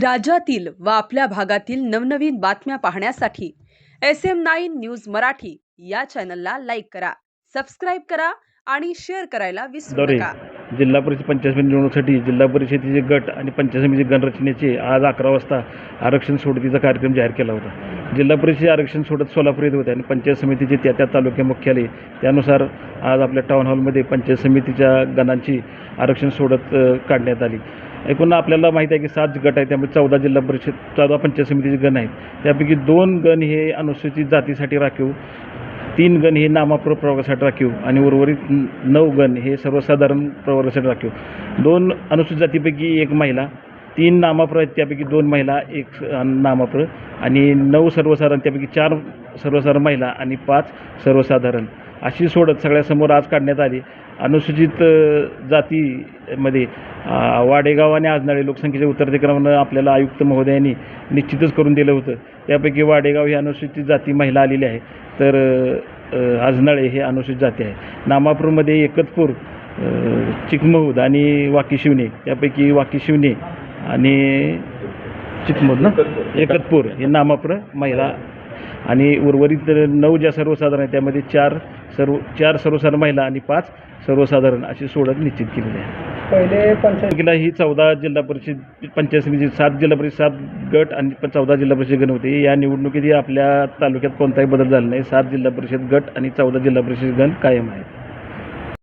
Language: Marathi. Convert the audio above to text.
राज्यातील व आपल्या भागातील नवनवीन बातम्या पाहण्यासाठी S M nine news Marathi या चॅनलला लाईक करा सबस्क्राईब करा आणि शेअर करायला विसरू दौरे. नका. जिल्हा परिषद पंचायत समिती निवडणुकीसाठी जिल्हा परिषदेचे गट आणि पंचायत समिती गणरचनेचे आज अकरा वाजता आरक्षण सोडतीचा कार्यक्रम जाहीर केला होता. जिल्हा परिषद आरक्षण सोडत सोलापूर येत होते आणि पंचायत समितीचे त्या त्या तालुक्या मुख्यालय त्यानुसार आज आपल्या टाऊन हॉलमध्ये पंचायत समितीच्या गणांची आरक्षण सोडत काढण्यात आली. एकूण आपल्याला माहीत आहे की सात गट आहेत त्यामुळे चौदा जिल्हा परिषद चौदा पंचायत समितीचे गण आहेत. त्यापैकी दोन गण हे अनुसूचित जातीसाठी राखीव तीन गण हे नामापूर प्रवर्गासाठी राखीव आणि उर्वरित नऊ गण हे सर्वसाधारण प्रवर्गासाठी राखीव. दोन अनुसूचित जातीपैकी एक महिला तीन नामाप्र आहेत त्यापैकी दोन महिला एक स- नामाप्र आणि नऊ सर्वसाधारण त्यापैकी चार सर्वसाधारण महिला आणि पाच सर्वसाधारण. अशी सोडत सगळ्यासमोर आज काढण्यात आली. अनुसूचित जातीमध्ये वाडेगाव आणि आजनाळे लोकसंख्येच्या उत्तराधिकारानं आपल्याला आयुक्त महोदयांनी निश्चितच करून दिलं होतं. त्यापैकी वाडेगाव ही अनुसूचित जाती महिला आलेली आहे. तर आजनाळे हे अनुसूचित जाती आहे. नामापूरमध्ये एकतपूर चिकमहूद आणि वाकी शिवणे त्यापैकी वाकी शिवणे आणि चिकमहूद ना? एकतपूर हे नामापूर महिला आणि उर्वरित नऊ ज्या सर्वसाधारण आहे त्यामध्ये चार सर्व चार सर्वसाधारण महिला आणि पाच सर्वसाधारण अशी सोडत निश्चित केलेली आहे. पहिले पंचायतीला ही चौदा जिल्हा परिषद पंचायत समिती सात जिल्हा परिषद सात गट आणि चौदा जिल्हा परिषद गण होते. या निवडणुकीत आपल्या तालुक्यात कोणताही बदल झाला नाही. सात जिल्हा परिषद गट आणि चौदा जिल्हा परिषद गण कायम आहेत.